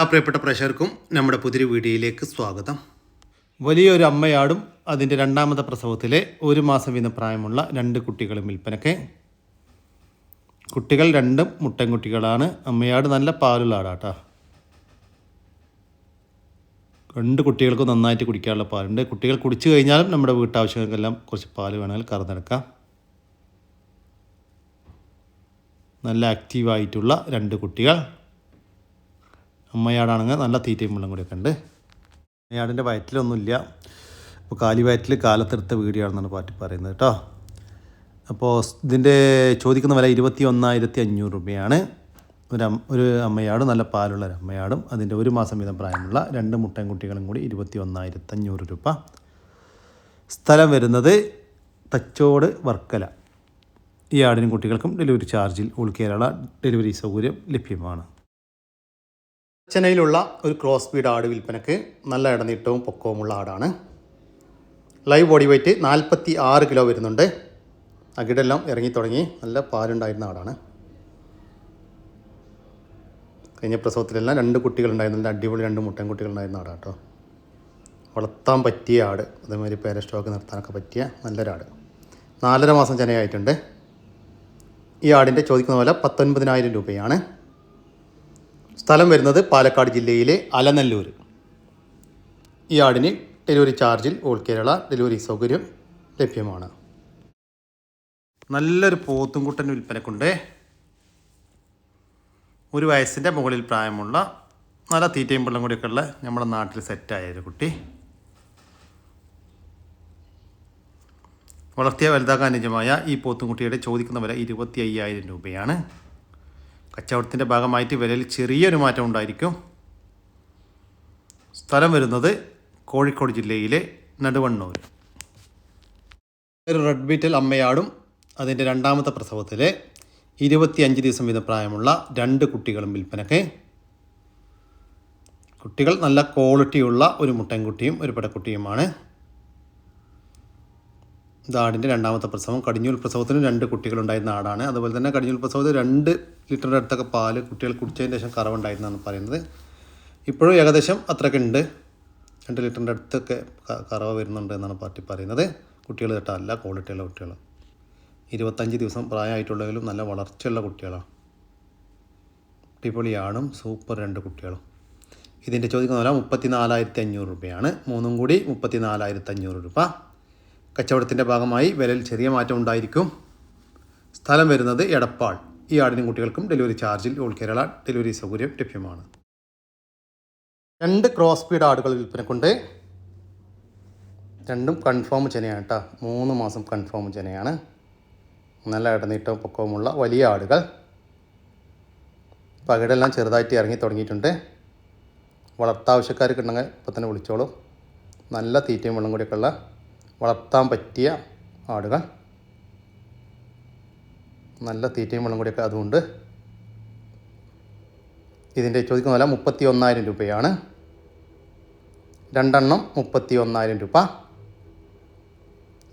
ആ പ്രിയപ്പെട്ട പ്രേക്ഷകർക്കും നമ്മുടെ പുതിയൊരു വീഡിയോയിലേക്ക് സ്വാഗതം. വലിയൊരു അമ്മയാടും അതിന്റെ രണ്ടാമത്തെ പ്രസവത്തിലെ ഒരു മാസം വീതം പ്രായമുള്ള രണ്ട് കുട്ടികളും വിൽപ്പനയ്ക്ക്. കുട്ടികൾ രണ്ടും മുട്ടൻകുട്ടികളാണ്. അമ്മയാട് നല്ല പാലുള്ള ആടാട്ടാ. രണ്ട് കുട്ടികൾക്ക് നന്നായിട്ട് കുടിക്കാനുള്ള പാലുണ്ട്. കുട്ടികൾ കുടിച്ചു കഴിഞ്ഞാലും നമ്മുടെ വീട്ടാവശ്യങ്ങൾക്കെല്ലാം കുറച്ച് പാൽ വേണമെങ്കിൽ കറന്നെടുക്കാം. നല്ല ആക്റ്റീവായിട്ടുള്ള രണ്ട് കുട്ടികൾ. അമ്മയാടാണെങ്കിൽ നല്ല തീറ്റയും വെള്ളം കൂടിയൊക്കെ ഉണ്ട്. അമ്മയാടിന്റെ വയറ്റിലൊന്നുമില്ല. അപ്പോൾ കാലി വയറ്റിൽ കാലത്തെടുത്ത വീഡിയോ ആണെന്നാണ് പാറ്റി പറയുന്നത് കേട്ടോ. അപ്പോൾ ഇതിന്റെ ചോദിക്കുന്ന വില ഇരുപത്തി ഒന്നായിരത്തി അഞ്ഞൂറ് രൂപയാണ്. ഒരു ഒരു അമ്മയാടും നല്ല പാലുള്ള ഒരു അമ്മയാടും. അതിന്റെ ഒരു മാസം വീതം പ്രായമുള്ള രണ്ട് മുട്ടൻ കുട്ടികളും കൂടി ഇരുപത്തി ഒന്നായിരത്തി അഞ്ഞൂറ് രൂപ. സ്ഥലം വരുന്നത് തച്ചോട് വർക്കല. ഈ ആടിനും കുട്ടികൾക്കും ഡെലിവറി ചാർജിൽ ഉൾ കേരള ഡെലിവറി സൗകര്യം ലഭ്യമാണ്. ചെന്നൈയിലുള്ള ഒരു ക്രോസ് ബീഡ് ആട് വിൽപ്പനക്ക് നല്ല ഇടനീട്ടവും പൊക്കവുമുള്ള ആടാണ്. ലൈവ് ബോഡി വെയ്റ്റ് നാൽപ്പത്തി ആറ് കിലോ വരുന്നുണ്ട്. അകിടെല്ലാം ഇറങ്ങി തുടങ്ങി നല്ല പാലുണ്ടായിരുന്ന ആടാണ്. കഴിഞ്ഞ പ്രസവത്തിലെല്ലാം രണ്ട് കുട്ടികളുണ്ടായിരുന്നു. അടിപൊളി രണ്ട് മുട്ടൻ മുട്ടൻകുട്ടികളുണ്ടായിരുന്ന ആടാണ് കേട്ടോ വളർത്താൻ പറ്റിയ ആട്. അതേമാതിരി പേര സ്റ്റോക്ക് നിർത്താനൊക്കെ പറ്റിയ നല്ലൊരാട്. നാലര മാസം ചെനയായിട്ടുണ്ട്. ഈ ആടിന്റെ ചോദിക്കുന്ന പോലെ പത്തൊൻപതിനായിരം രൂപയാണ്. സ്ഥലം വരുന്നത് പാലക്കാട് ജില്ലയിലെ അലനല്ലൂർ. ഈ ആടിന് ഡെലിവറി ചാർജിൽ ഓൾ കേരള ഡെലിവറി സൗകര്യം ലഭ്യമാണ്. നല്ലൊരു പോത്തും കുട്ടൻ വിൽപ്പനക്കുണ്ട്. ഒരു വയസ്സിന്റെ മുകളിൽ പ്രായമുള്ള നല്ല തീറ്റയും വെള്ളം കൂടിയൊക്കെ ഉള്ള നമ്മുടെ നാട്ടിൽ സെറ്റായ ഒരു കുട്ടി. വളർത്തിയ വലുതാക്കാൻ അനുജമായ ഈ പോത്തുംകുട്ടിയുടെ ചോദിക്കുന്ന വില ഇരുപത്തി അയ്യായിരം രൂപയാണ്. കച്ചവടത്തിന്റെ ഭാഗമായിട്ട് വിലയിൽ ചെറിയൊരു മാറ്റം ഉണ്ടായിരിക്കും. സ്ഥലം വരുന്നത് കോഴിക്കോട് ജില്ലയിലെ നടുവണ്ണൂർ. ഒരു റെഡ് ബീറ്റൽ അമ്മയാടും അതിന്റെ രണ്ടാമത്തെ പ്രസവത്തിലെ ഇരുപത്തിയഞ്ച് ദിവസം വീതം പ്രായമുള്ള രണ്ട് കുട്ടികളും വിൽപ്പനക്ക്. കുട്ടികൾ നല്ല ക്വാളിറ്റിയുള്ള ഒരു മുട്ടൻകുട്ടിയും ഒരു പെടക്കുട്ടിയുമാണ് ഇതാടിന്റെ രണ്ടാമത്തെ പ്രസവം കടിഞ്ഞൂൽ പ്രസവത്തിന് രണ്ട് കുട്ടികളുണ്ടായിരുന്ന ആടാണ് അതുപോലെ തന്നെ കടിഞ്ഞൂൽ പ്രസവത്തിൽ രണ്ട് ലിറ്ററിന്റെ അടുത്തൊക്കെ പാൽ കുട്ടികൾ കുടിച്ചതിന് ശേഷം കറവുണ്ടായിരുന്നാണ് പറയുന്നത്. ഇപ്പോഴും ഏകദേശം അത്രയൊക്കെ ഉണ്ട്. രണ്ട് ലിറ്ററിന്റെ അടുത്തൊക്കെ കറവ് വരുന്നുണ്ട് എന്നാണ് പാർട്ടി പറയുന്നത്. കുട്ടികൾ കേട്ടോ അല്ല ക്വാളിറ്റിയുള്ള കുട്ടികൾ ഇരുപത്തഞ്ച് ദിവസം പ്രായമായിട്ടുള്ളതിലും നല്ല വളർച്ചയുള്ള കുട്ടികളാണ് അടിപൊളിയാണും സൂപ്പർ രണ്ട് കുട്ടികളും. ഇതിന്റെ ചോദിക്കുന്ന വില മുപ്പത്തി നാലായിരത്തി അഞ്ഞൂറ് രൂപയാണ്. മൂന്നും കൂടി മുപ്പത്തി നാലായിരത്തി അഞ്ഞൂറ് രൂപ. കച്ചവടത്തിന്റെ ഭാഗമായി വിലയിൽ ചെറിയ മാറ്റം ഉണ്ടായിരിക്കും. സ്ഥലം വരുന്നത് എടപ്പാൾ. ഈ ആടിനും കുട്ടികൾക്കും ഡെലിവറി ചാർജിൽ ഓൾ കേരള ഡെലിവറി സൗകര്യം ലഭ്യമാണ്. രണ്ട് ക്രോസ് സ്പീഡ് ആടുകൾ വിൽപ്പനക്കുണ്ട് രണ്ടും കൺഫേം ചെനയാണ് കേട്ടോ മൂന്ന് മാസം കൺഫേം ചെനയാണ്. നല്ല ഇടനീട്ടവും പൊക്കവുമുള്ള വലിയ ആടുകൾ. പകിടെല്ലാം ചെറുതായിട്ട് ഇറങ്ങി തുടങ്ങിയിട്ടുണ്ട്. വളർത്താവശ്യക്കാർക്ക് ഉണ്ടെങ്കിൽ ഇപ്പം തന്നെ വിളിച്ചോളൂ. നല്ല തീറ്റയും വെള്ളം കൂടിയൊക്കെ ഉള്ള വളർത്താൻ പറ്റിയ ആടുകൾ. നല്ല തീറ്റയും വെള്ളം കൂടിയൊക്കെ അതുകൊണ്ട് ഇതിന്റെ ചോദിക്കുന്ന വില മുപ്പത്തി ഒന്നായിരം രൂപയാണ്. രണ്ടെണ്ണം മുപ്പത്തി ഒന്നായിരം രൂപ.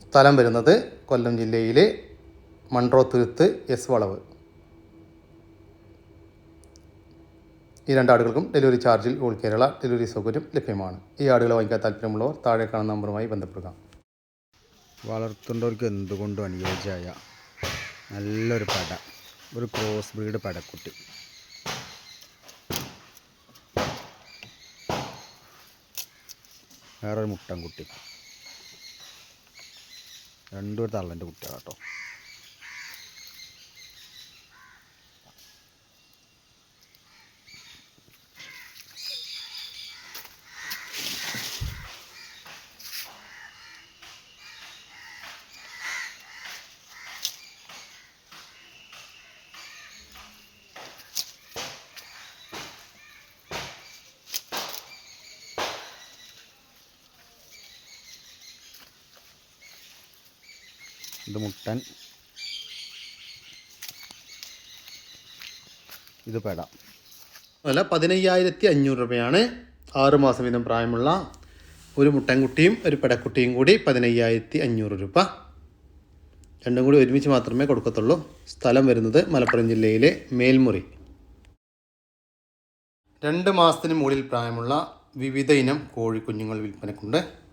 സ്ഥലം വരുന്നത് കൊല്ലം ജില്ലയിലെ മൺട്രോത്തുരുത്ത് എസ് വളവ്. ഈ രണ്ട് ആടുകൾക്കും ഡെലിവറി ചാർജിൽ ഓൾ കേരള ഡെലിവറി സൗകര്യം ലഭ്യമാണ്. ഈ ആടുകളെ വാങ്ങിക്കാൻ താല്പര്യമുള്ളവർ താഴെ കാണുന്ന നമ്പറുമായി ബന്ധപ്പെടുക. വളർത്തേണ്ടവർക്ക് എന്തുകൊണ്ടും അനുയോജ്യമായ നല്ലൊരു പട ഒരു ക്രോസ് ബ്രീഡ് പടക്കുട്ടി. വേറൊരു മുട്ടൻകുട്ടി. രണ്ടു തള്ളന്റെ കുട്ടിയാണ് കേട്ടോ ഇത് മുട്ടൻ. ഇത് പെട. അല്ല പതിനയ്യായിരത്തി അഞ്ഞൂറ് രൂപയാണ് ആറുമാസം വീതം പ്രായമുള്ള ഒരു മുട്ടൻകുട്ടിയും ഒരു പെടക്കുട്ടിയും കൂടി പതിനയ്യായിരത്തി അഞ്ഞൂറ് രൂപ. രണ്ടും കൂടി ഒരുമിച്ച് മാത്രമേ കൊടുക്കത്തുള്ളൂ. സ്ഥലം വരുന്നത് മലപ്പുറം ജില്ലയിലെ മേൽമുറി. രണ്ട് മാസത്തിന് മുകളിൽ പ്രായമുള്ള വിവിധ ഇനം കോഴിക്കുഞ്ഞുങ്ങൾ വിൽപ്പനക്കുണ്ട്.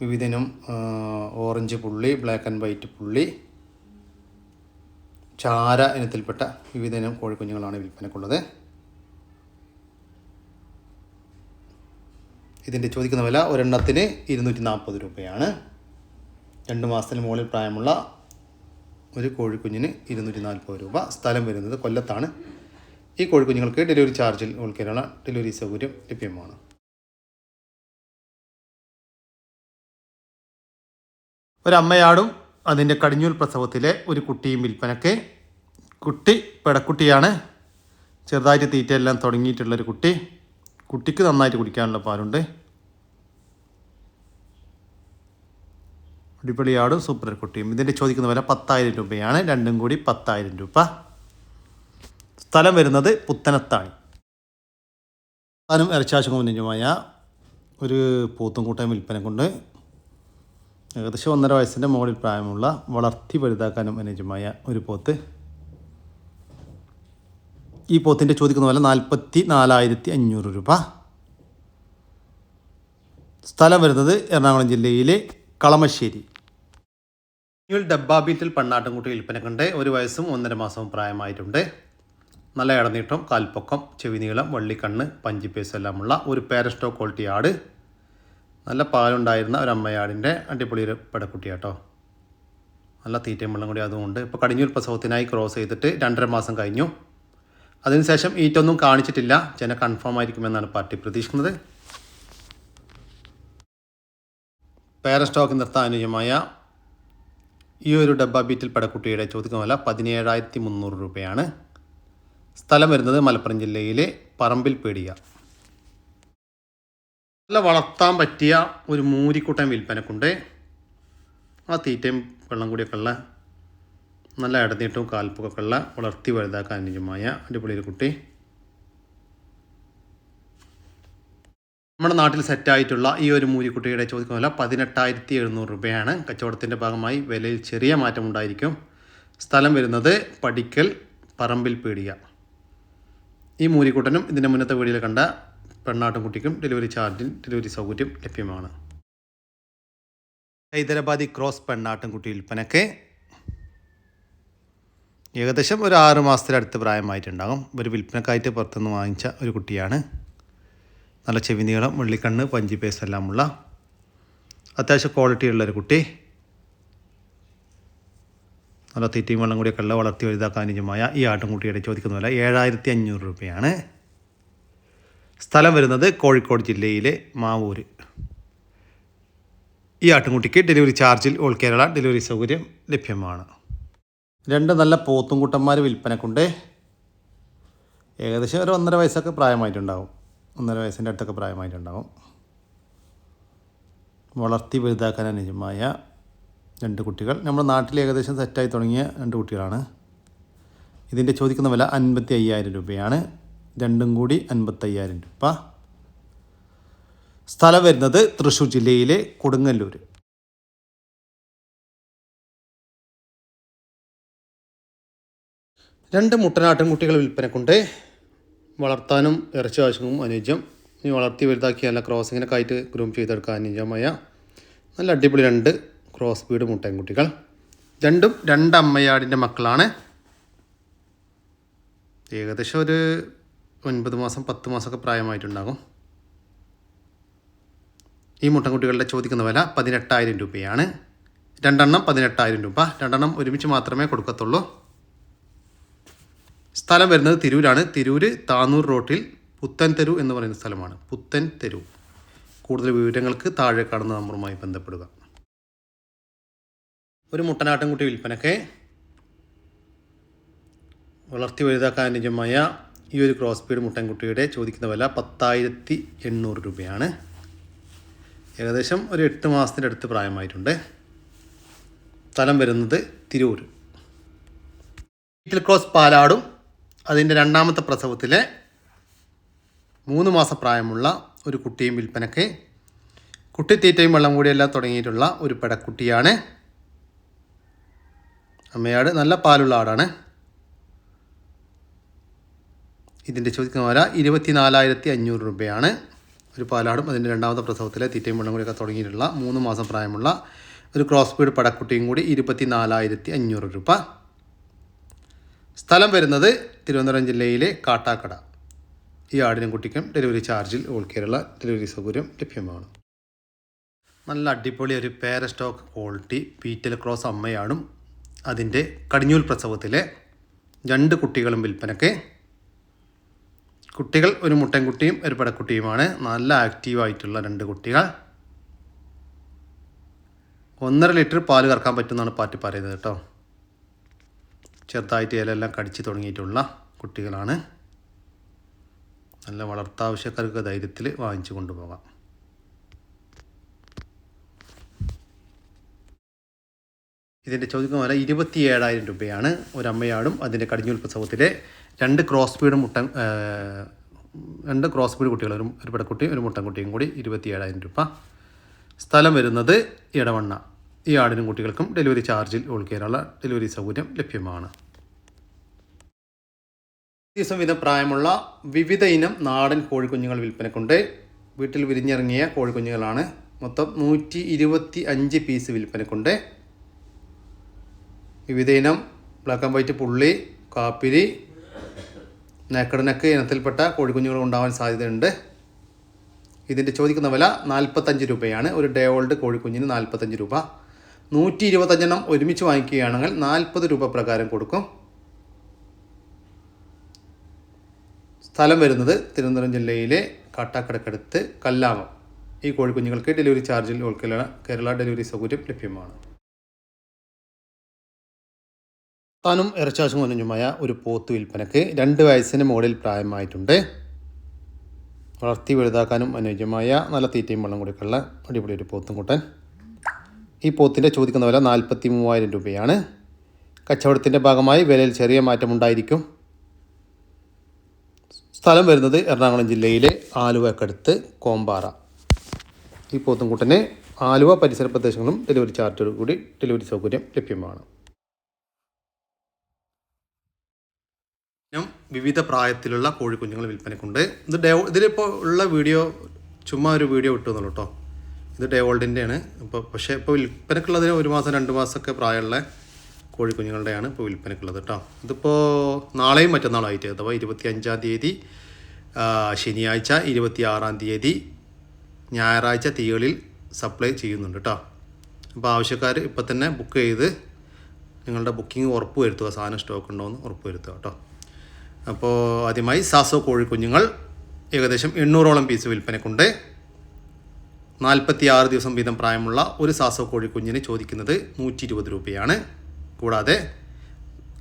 വിവിധ ഇനം ആ, ഓറഞ്ച് പുള്ളി ബ്ലാക്ക് ആൻഡ് വൈറ്റ് പുള്ളി ചാര ഇനത്തിൽപ്പെട്ട വിവിധനം കോഴിക്കുഞ്ഞുങ്ങളാണ് വിൽപ്പനക്കുള്ളത്. ഇതിന്റെ ചോദിക്കുന്ന വില ഒരെണ്ണത്തിന് ഇരുന്നൂറ്റി നാൽപ്പത് രൂപയാണ്. രണ്ട് മാസത്തിന് മുകളിൽ പ്രായമുള്ള ഒരു കോഴിക്കുഞ്ഞിന് ഇരുന്നൂറ്റി നാൽപ്പത് രൂപ സ്ഥലം വരുന്നത് കൊല്ലത്താണ്. ഈ കോഴിക്കുഞ്ഞുങ്ങൾക്ക് ഡെലിവറി ചാർജിൽ ഉൾക്കേരള ഡെലിവറി സൗകര്യം ലഭ്യമാണ്. ഒരമ്മയാടും അതിന്റെ കടിഞ്ഞൂൽ പ്രസവത്തിലെ ഒരു കുട്ടിയും വിൽപ്പനക്ക് കുട്ടി പെടക്കുട്ടിയാണ്. ചെറുതായിട്ട് തീറ്റയെല്ലാം തുടങ്ങിയിട്ടുള്ളൊരു കുട്ടി. കുട്ടിക്ക് നന്നായിട്ട് കുടിക്കാനുള്ള പാലുണ്ട്. അടിപൊളിയാടും സൂപ്പർ കുട്ടിയും. ഇതിന്റെ ചോദിക്കുന്ന വില പത്തായിരം രൂപയാണ്. രണ്ടും കൂടി പത്തായിരം രൂപ. സ്ഥലം വരുന്നത് പുത്തനത്താണി. താനും ഇറച്ചാശുക്കും അനുജമായ ഒരു പോത്തും കൂട്ടം വിൽപ്പന കൊണ്ട് ഏകദേശം ഒന്നര വയസ്സിന്റെ മുകളിൽ പ്രായമുള്ള വളർത്തി വലുതാക്കാനും അനുജമായ ഒരു പോത്ത്. ഈ പോത്തിന്റെ ചോദിക്കുന്ന പോലെ നാൽപ്പത്തി നാലായിരത്തി അഞ്ഞൂറ് രൂപ. സ്ഥലം വരുന്നത് എറണാകുളം ജില്ലയിലെ കളമശ്ശേരി. ന്യൂൽ ഡബ്ബാബീറ്റിൽ പണ്ണാട്ടുംകുട്ടി വിൽപ്പന കണ്ട് ഒരു വയസ്സും ഒന്നര മാസവും പ്രായമായിട്ടുണ്ട്. നല്ല ഇടനീട്ടം കാൽപ്പൊക്കം ചെവിനീളം വള്ളിക്കണ്ണ് പഞ്ചിപ്പേസ് എല്ലാമുള്ള ഒരു പാരസ്റ്റോ ക്വാളിറ്റി ആട്. നല്ല പാലുണ്ടായിരുന്ന ഒരു അമ്മയാടിന്റെ അടിപൊളി ഒരു പടക്കുട്ടിയാട്ടോ. നല്ല തീറ്റയും വെള്ളം കൂടി അതുകൊണ്ട് ഇപ്പോൾ കടിഞ്ഞൂൽ പ്രസവത്തിനായി ക്രോസ് ചെയ്തിട്ട് രണ്ടര മാസം കഴിഞ്ഞു. അതിനുശേഷം ഈറ്റൊന്നും കാണിച്ചിട്ടില്ല. ജന കൺഫേം ആയിരിക്കുമെന്നാണ് പാർട്ടി പ്രതീക്ഷിക്കുന്നത്. പാരസ്റ്റോക്ക് നിർത്താൻ അനുയോജ്യമായ ഈ ഒരു ഡബ്ബ ബീറ്റിൽ പടക്കുട്ടിയുടെ ചോദിക്കുന്ന വില പതിനേഴായിരത്തി മുന്നൂറ് രൂപയാണ്. സ്ഥലം വരുന്നത് മലപ്പുറം ജില്ലയിലെ പറമ്പിൽ പേടിയ. നല്ല വളർത്താൻ പറ്റിയ ഒരു മൂരിക്കൂട്ടൻ വിൽപ്പനക്കുണ്ട്. ആ തീറ്റയും വെള്ളം കൂടിയൊക്കെ ഉള്ള നല്ല ഇടനീട്ടവും കാൽപ്പൊക്കെ ഉള്ള വളർത്തി വലുതാക്കാൻ അനുയോജ്യമായ അടിപൊളി കുട്ടി. നമ്മുടെ നാട്ടിൽ സെറ്റായിട്ടുള്ള ഈ ഒരു മൂരിക്കുട്ടിയുടെ ചോദിക്കുന്ന വില പതിനെട്ടായിരത്തി എഴുന്നൂറ് രൂപയാണ്. കച്ചവടത്തിന്റെ ഭാഗമായി വിലയിൽ ചെറിയ മാറ്റം ഉണ്ടായിരിക്കും. സ്ഥലം വരുന്നത് പടിക്കൽ പറമ്പിൽ പീടിക. ഈ മൂരിക്കുട്ടനും ഇതിന്റെ മുന്നത്തെ വീടിയിൽ കണ്ട പെണ്ണാട്ടുംകുട്ടിക്കും ഡെലിവറി ചാർജിൽ ഡെലിവറി സൗകര്യം ലഭ്യമാണ്. ഹൈദരാബാദി ക്രോസ് പെണ്ണാട്ടുംകുട്ടി വിൽപ്പനക്ക് ഏകദേശം ഒരു ആറ് മാസത്തിനടുത്ത് പ്രായമായിട്ടുണ്ടാകും. ഒരു വിൽപ്പനക്കായിട്ട് പുറത്തുനിന്ന് വാങ്ങിച്ച ഒരു കുട്ടിയാണ്. നല്ല ചെവി നീളം വെള്ളിക്കണ്ണ് പഞ്ചി പേസ് എല്ലാമുള്ള അത്യാവശ്യം ക്വാളിറ്റി ഉള്ളൊരു കുട്ടി. നല്ല തീറ്റയും വെള്ളം കൂടിയൊക്കെ ഉള്ള വളർത്തി വലുതാക്കാൻ അനുജമായ ഈ ആട്ടുംകുട്ടിയുടെ ചോദിക്കുന്ന വില ഏഴായിരത്തി അഞ്ഞൂറ് രൂപയാണ്. സ്ഥലം വരുന്നത് കോഴിക്കോട് ജില്ലയിലെ മാവൂര്. ഈ ആട്ടുംകുട്ടിക്ക് ഡെലിവറി ചാർജിൽ ഓൾ കേരള ഡെലിവറി സൗകര്യം ലഭ്യമാണ്. രണ്ട് നല്ല പോത്തുംകുട്ടന്മാർ വിൽപ്പനക്കുണ്ട്. ഏകദേശം ഒരു ഒന്നര വയസ്സൊക്കെ പ്രായമായിട്ടുണ്ടാവും. ഒന്നര വയസ്സിന്റെ അടുത്തൊക്കെ പ്രായമായിട്ടുണ്ടാവും. വളർത്തി വലുതാക്കാൻ അനുജമായ രണ്ട് കുട്ടികൾ. നമ്മുടെ നാട്ടിൽ ഏകദേശം സെറ്റായി തുടങ്ങിയ രണ്ട് കുട്ടികളാണ്. ഇതിന്റെ ചോദിക്കുന്ന വില അൻപത്തി അയ്യായിരം രൂപയാണ്. രണ്ടും കൂടി അൻപത്തയ്യായിരം രൂപ. സ്ഥലം വരുന്നത് തൃശ്ശൂർ ജില്ലയിലെ കൊടുങ്ങല്ലൂർ രണ്ട് മുട്ടനാട്ടിൻ കുട്ടികൾ വിൽപ്പനക്കുണ്ട്. വളർത്താനും ഇറച്ചി ആവശ്യവും അനുയോജ്യം. ഇനി വളർത്തി വലുതാക്കി നല്ല ക്രോസിങ്ങിനൊക്കെ ആയിട്ട് ഗ്രൂം ചെയ്തെടുക്കാൻ അനുയോജ്യമായ നല്ല അടിപൊളി രണ്ട് ക്രോസ് ബീഡ് മുട്ടൻകുട്ടികൾ. രണ്ടും രണ്ട് അമ്മയാടിന്റെ മക്കളാണ്. ഏകദേശം ഒരു ഒൻപത് മാസം പത്ത് മാസമൊക്കെ പ്രായമായിട്ടുണ്ടാകും. ഈ മുട്ടൻകുട്ടികളുടെ ചോദിക്കുന്ന വില പതിനെട്ടായിരം രൂപയാണ്. രണ്ടെണ്ണം പതിനെട്ടായിരം രൂപ. രണ്ടെണ്ണം ഒരുമിച്ച് മാത്രമേ കൊടുക്കത്തുള്ളൂ. സ്ഥലം വരുന്നത് തിരൂരാണ്. തിരൂർ താനൂർ റോട്ടിൽ പുത്തൻ തെരു എന്ന് പറയുന്ന സ്ഥലമാണ്. പുത്തൻ തെരു. കൂടുതൽ വിവരങ്ങൾക്ക് താഴെ കാണുന്ന നമ്പറുമായി ബന്ധപ്പെടുക. ഒരു മുട്ടനാട്ടിൻകുട്ടി വിൽപ്പനക്ക് വളർത്തി വലുതാക്കാൻ അനുജമായ ഈ ഒരു ക്രോസ് പീഡ് മുട്ടൻകുട്ടിയുടെ ചോദിക്കുന്ന വില പത്തായിരത്തി എണ്ണൂറ് രൂപയാണ്. ഏകദേശം ഒരു എട്ട് മാസത്തിന്റെ അടുത്ത് പ്രായമായിട്ടുണ്ട്. സ്ഥലം വരുന്നത് തിരൂർ ഈറ്റിൽ ക്രോസ് പാലാടും. അതിന്റെ രണ്ടാമത്തെ പ്രസവത്തിലെ മൂന്ന് മാസം പ്രായമുള്ള ഒരു കുട്ടിയും വിൽപ്പനക്ക് കുട്ടിത്തീറ്റയും വെള്ളം കൂടിയെല്ലാം തുടങ്ങിയിട്ടുള്ള ഒരു പെടക്കുട്ടിയാണ്. അമ്മയാട് നല്ല പാലുള്ള ആടാണ്. ഇതിന്റെ ചോദിക്കുന്ന വില ഇരുപത്തി നാലായിരത്തി അഞ്ഞൂറ് രൂപയാണ്. ഒരു പാലാടും അതിന്റെ രണ്ടാമത്തെ പ്രസവത്തിലെ തീറ്റയും വെള്ളം കൂടിയൊക്കെ തുടങ്ങിയിട്ടുള്ള മൂന്ന് മാസം പ്രായമുള്ള ഒരു ക്രോസ് ബീഡ് പടക്കുട്ടിയും കൂടി ഇരുപത്തി നാലായിരത്തി അഞ്ഞൂറ് രൂപ. സ്ഥലം വരുന്നത് തിരുവനന്തപുരം ജില്ലയിലെ കാട്ടാക്കട. ഈ ആടിനും കുട്ടിക്കും ഡെലിവറി ചാർജിൽ ഓൾ കേരള ഡെലിവറി സൗകര്യം ലഭ്യമാണ്. നല്ല അടിപൊളി ഒരു പേര സ്റ്റോക്ക് ക്വാളിറ്റി പീറ്റൽ ക്രോസ് അമ്മയാടും അതിന്റെ കടിഞ്ഞൂൽ പ്രസവത്തിലെ രണ്ട് കുട്ടികളും വിൽപ്പനയ്ക്ക് കുട്ടികൾ ഒരു മുട്ടൻകുട്ടിയും ഒരു പടക്കുട്ടിയുമാണ്. നല്ല ആക്റ്റീവായിട്ടുള്ള രണ്ട് കുട്ടികൾ. ഒന്നര ലിറ്റർ പാൽ കറക്കാൻ പറ്റുമെന്നാണ് പാറ്റി പറയുന്നത് കേട്ടോ. ചെറുതായിട്ട് ഇലയെല്ലാം കടിച്ച് തുടങ്ങിയിട്ടുള്ള കുട്ടികളാണ്. നല്ല വളർത്താവശ്യക്കാർക്ക് ധൈര്യത്തിൽ വാങ്ങിച്ചു കൊണ്ടുപോകാം. ഇതിന്റെ ചോദിക്കുന്ന പോലെ ഇരുപത്തി ഏഴായിരം രൂപയാണ്. ഒരമ്മയാടും അതിന്റെ കടിഞ്ഞൂൽ പ്രസവത്തിലെ രണ്ട് ക്രോസ് ബീഡ് മുട്ടൻ രണ്ട് ക്രോസ് ബീഡ് കുട്ടികൾ ഒരു ഒരു പെടക്കുട്ടിയും ഒരു മുട്ടൻകുട്ടിയും കൂടി ഇരുപത്തി ഏഴായിരം രൂപ. സ്ഥലം വരുന്നത് ഇടവണ്ണ ഈ ആടിനും കുട്ടികൾക്കും ഡെലിവറി ചാർജിൽ ഉൾക്കേറുള്ള ഡെലിവറി സൗകര്യം ലഭ്യമാണ്. ദിവസം വിധ പ്രായമുള്ള വിവിധ ഇനം നാടൻ കോഴിക്കുഞ്ഞുങ്ങൾ വിൽപ്പനക്കുണ്ട്. വീട്ടിൽ വിരിഞ്ഞിറങ്ങിയ കോഴിക്കുഞ്ഞുങ്ങളാണ്. മൊത്തം നൂറ്റി ഇരുപത്തി അഞ്ച് പീസ് വിൽപ്പനക്കുണ്ട്. വിവിധ ഇനം ബ്ലാക്ക് ആൻഡ് വൈറ്റ് പുള്ളി കാപ്പിരി നേക്കടനക്ക് ഇനത്തിൽപ്പെട്ട കോഴിക്കുഞ്ഞുങ്ങൾ ഉണ്ടാവാൻ സാധ്യതയുണ്ട്. ഇതിന്റെ ചോദിക്കുന്ന വില നാൽപ്പത്തഞ്ച് രൂപയാണ്. ഒരു ഡേ ഓൾഡ് കോഴിക്കുഞ്ഞിന് നാൽപ്പത്തഞ്ച് രൂപ. നൂറ്റി ഇരുപത്തഞ്ചെണ്ണം ഒരുമിച്ച് വാങ്ങിക്കുകയാണെങ്കിൽ നാൽപ്പത് രൂപ പ്രകാരം കൊടുക്കും. സ്ഥലം വരുന്നത് തിരുവനന്തപുരം ജില്ലയിലെ കാട്ടാക്കടക്കടുത്ത് കല്ലാമം ഈ കോഴിക്കുഞ്ഞുങ്ങൾക്ക് ഡെലിവറി ചാർജിൽ കേരള ഡെലിവറി സൗകര്യം ലഭ്യമാണ്. താനും ഇറച്ചാശും കൊനഞ്ഞുമായ ഒരു പോത്ത് വിൽപ്പനക്ക് രണ്ട് വയസ്സിന് മുകളിൽ പ്രായമായിട്ടുണ്ട്. വളർത്തി വലുതാക്കാനും അനുയോജ്യമായ നല്ല തീറ്റയും വെള്ളം കൊടുക്കുള്ള അടിപൊളി ഒരു പോത്തും കൂട്ടൻ. ഈ പോത്തിന്റെ ചോദിക്കുന്ന വില നാൽപ്പത്തി മൂവായിരം രൂപയാണ്. കച്ചവടത്തിന്റെ ഭാഗമായി വിലയിൽ ചെറിയ മാറ്റമുണ്ടായിരിക്കും സ്ഥലം വരുന്നത് എറണാകുളം ജില്ലയിലെ ആലുവക്കടുത്ത് കോമ്പാറ. ഈ പോത്തും കൂട്ടന് ആലുവ പരിസര പ്രദേശങ്ങളും ഡെലിവറി ചാർജോട് കൂടി ഡെലിവറി സൗകര്യം ലഭ്യമാണ് ഇനം വിവിധ പ്രായത്തിലുള്ള കോഴിക്കുഞ്ഞുങ്ങൾ വിൽപ്പനക്കുണ്ട് ഇത് ഡേ ഇതിലിപ്പോൾ ഉള്ള വീഡിയോ ചുമ്മാ ഒരു വീഡിയോ ഇട്ടു എന്നുള്ളൂ കേട്ടോ ഇത് ഡേ ഓൾഡിന്റെയാണ് ഇപ്പോൾ പക്ഷേ ഇപ്പോൾ വിൽപ്പനക്കുള്ളതിന് ഒരു മാസം രണ്ട് മാസമൊക്കെ പ്രായമുള്ള കോഴിക്കുഞ്ഞുങ്ങളുടെയാണ് ഇപ്പോൾ വിൽപ്പനക്കുള്ളത് കേട്ടോ ഇതിപ്പോൾ നാളെയും മറ്റന്നാളായിട്ട് അഥവാ ഇരുപത്തി അഞ്ചാം തീയതി ശനിയാഴ്ച ഇരുപത്തി ആറാം തീയതി ഞായറാഴ്ച തീകളിൽ സപ്ലൈ ചെയ്യുന്നുണ്ട് കേട്ടോ അപ്പോൾ ആവശ്യക്കാർ ഇപ്പം തന്നെ ബുക്ക് ചെയ്ത് നിങ്ങളുടെ ബുക്കിംഗ് ഉറപ്പ് വരുത്തുക സാധനം സ്റ്റോക്ക് ഉണ്ടോ എന്ന് ഉറപ്പ് വരുത്തുക കേട്ടോ അപ്പോൾ ആദ്യമായി സാസോ കോഴിക്കുഞ്ഞുങ്ങൾ ഏകദേശം എണ്ണൂറോളം പീസ് വിൽപ്പനക്കുണ്ട് നാൽപ്പത്തി ആറ് ദിവസം വീതം പ്രായമുള്ള ഒരു സാസോ കോഴിക്കുഞ്ഞിന് ചോദിക്കുന്നത് നൂറ്റി ഇരുപത് രൂപയാണ്. കൂടാതെ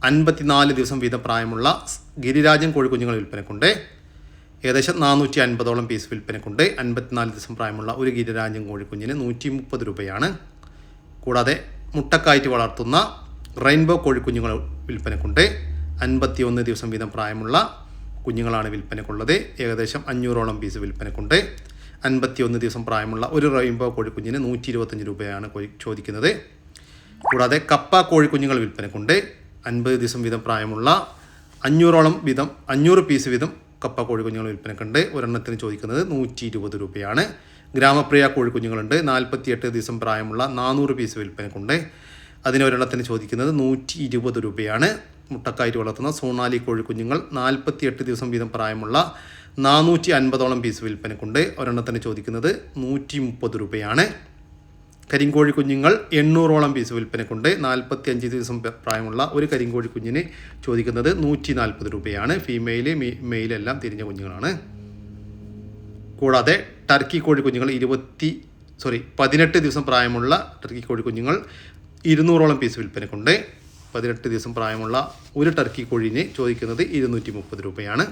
അൻപത്തിനാല് ദിവസം വീതം പ്രായമുള്ള ഗിരിരാജൻ കോഴിക്കുഞ്ഞുങ്ങൾ വിൽപ്പനക്കുണ്ട് ഏകദേശം നാനൂറ്റി അൻപതോളം പീസ് വിൽപ്പനക്കുണ്ട് അൻപത്തിനാല് ദിവസം പ്രായമുള്ള ഒരു ഗിരിരാജൻ കോഴിക്കുഞ്ഞിന് നൂറ്റി മുപ്പത് രൂപയാണ്. കൂടാതെ മുട്ടക്കായിട്ട് വളർത്തുന്ന റെയിൻബോ കോഴിക്കുഞ്ഞുങ്ങൾ വിൽപ്പനക്കുണ്ട് അൻപത്തി ഒന്ന് ദിവസം വീതം പ്രായമുള്ള കുഞ്ഞുങ്ങളാണ് വിൽപ്പനക്കുള്ളത്. ഏകദേശം അഞ്ഞൂറോളം പീസ് വിൽപ്പനക്കുണ്ട്. അൻപത്തി ഒന്ന് ദിവസം പ്രായമുള്ള ഒരു റെയിൻബോ കോഴിക്കുഞ്ഞിന് നൂറ്റി ഇരുപത്തഞ്ച് രൂപയാണ് ചോദിക്കുന്നത്. കൂടാതെ കപ്പ കോഴിക്കുഞ്ഞുങ്ങൾ വിൽപ്പനക്കുണ്ട്. അൻപത് ദിവസം വീതം പ്രായമുള്ള അഞ്ഞൂറോളം വീതം അഞ്ഞൂറ് പീസ് വീതം കപ്പ കോഴിക്കുഞ്ഞുങ്ങൾ വിൽപ്പനക്കുണ്ട്. ഒരെണ്ണത്തിന് ചോദിക്കുന്നത് നൂറ്റി ഇരുപത് രൂപയാണ്. ഗ്രാമപ്രിയ കോഴിക്കുഞ്ഞുങ്ങളുണ്ട്. നാൽപ്പത്തിയെട്ട് ദിവസം പ്രായമുള്ള നാനൂറ് പീസ് വിൽപ്പനക്കുണ്ട്. അതിന് ഒരെണ്ണത്തിന് ചോദിക്കുന്നത് നൂറ്റി ഇരുപത് രൂപയാണ്. മുട്ടക്കായിട്ട് വളർത്തുന്ന സോണാലി കോഴിക്കുഞ്ഞുങ്ങൾ നാൽപ്പത്തിയെട്ട് ദിവസം വീതം പ്രായമുള്ള നാനൂറ്റി അൻപതോളം പീസ് വിൽപ്പനക്കുണ്ട് ഒരെണ്ണത്തിന് ചോദിക്കുന്നത് നൂറ്റി മുപ്പത് രൂപയാണ്. കരിങ്കോഴി കുഞ്ഞുങ്ങൾ എണ്ണൂറോളം പീസ് വിൽപ്പനക്കുണ്ട് നാൽപ്പത്തി അഞ്ച് ദിവസം പ്രായമുള്ള ഒരു കരിങ്കോഴി കുഞ്ഞിന് ചോദിക്കുന്നത് നൂറ്റി നാൽപ്പത് രൂപയാണ്. ഫീമെയിൽ മെയിൽ എല്ലാം തിരിഞ്ഞ കുഞ്ഞുങ്ങളാണ്. കൂടാതെ ടർക്കി കോഴി കുഞ്ഞുങ്ങൾ ഇരുപത്തി സോറി പതിനെട്ട് ദിവസം പ്രായമുള്ള ടർക്കി കോഴി കുഞ്ഞുങ്ങൾ ഇരുന്നൂറോളം പീസ് വിൽപ്പനക്കുണ്ട് പതിനെട്ട് ദിവസം പ്രായമുള്ള ഒരു ടർക്കി കോഴിനെ ചോദിക്കുന്നത് ഇരുന്നൂറ്റി മുപ്പത് രൂപയാണ്.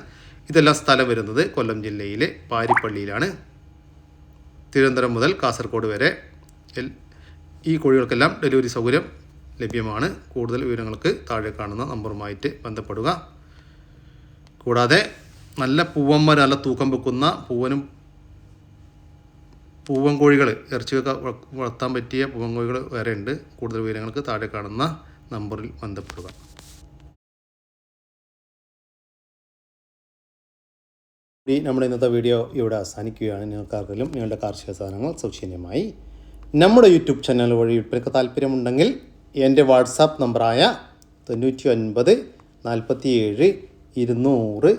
ഇതെല്ലാം സ്ഥലം വരുന്നത് കൊല്ലം ജില്ലയിലെ പാരിപ്പള്ളിയിലാണ്. തിരുവനന്തപുരം മുതൽ കാസർഗോഡ് വരെ ഈ കോഴികൾക്കെല്ലാം ഡെലിവറി സൗകര്യം ലഭ്യമാണ്. കൂടുതൽ വിവരങ്ങൾക്ക് താഴെ കാണുന്ന നമ്പറുമായിട്ട് ബന്ധപ്പെടുക. കൂടാതെ നല്ല പൂവന്മാർ നല്ല തൂക്കം വെക്കുന്ന പൂവനും പൂവൻ കോഴികൾ ഇറച്ചിയൊക്കെ വള- വളർത്താൻ പറ്റിയ പൂവൻ കോഴികൾ വേറെ ഉണ്ട്. കൂടുതൽ വിവരങ്ങൾക്ക് താഴെ കാണുന്ന നമ്പറിൽ ബന്ധപ്പെടുക. ഈ നമ്മുടെ ഇന്നത്തെ വീഡിയോ ഇവിടെ അവസാനിക്കുകയാണ്. നിങ്ങൾക്കാർക്കെങ്കിലും നിങ്ങളുടെ കാർഷിക സാധനങ്ങൾ സൗജന്യമായി നമ്മുടെ യൂട്യൂബ് ചാനൽ വഴി വിൽപ്പനക്ക് താല്പര്യമുണ്ടെങ്കിൽ എന്റെ വാട്സാപ്പ് നമ്പറായ തൊണ്ണൂറ്റി ഒൻപത് നാൽപ്പത്തി ഏഴ് ഇരുന്നൂറ്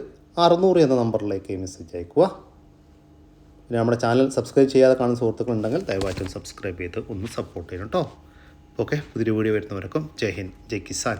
അറുന്നൂറ് എന്ന നമ്പറിലേക്ക് മെസ്സേജ് അയക്കുക പിന്നെ നമ്മുടെ ചാനൽ സബ്സ്ക്രൈബ് ചെയ്യാതെ കാണുന്ന സുഹൃത്തുക്കളുണ്ടെങ്കിൽ ദയവായിട്ടും സബ്സ്ക്രൈബ് ചെയ്ത് ഒന്ന് സപ്പോർട്ട് ചെയ്യണം കേട്ടോ. ഓക്കെ പുതിയൊരു വീഡിയോ വരുന്നവർക്കും ജയ് ഹിന്ദ് ജയ് കിസാൻ.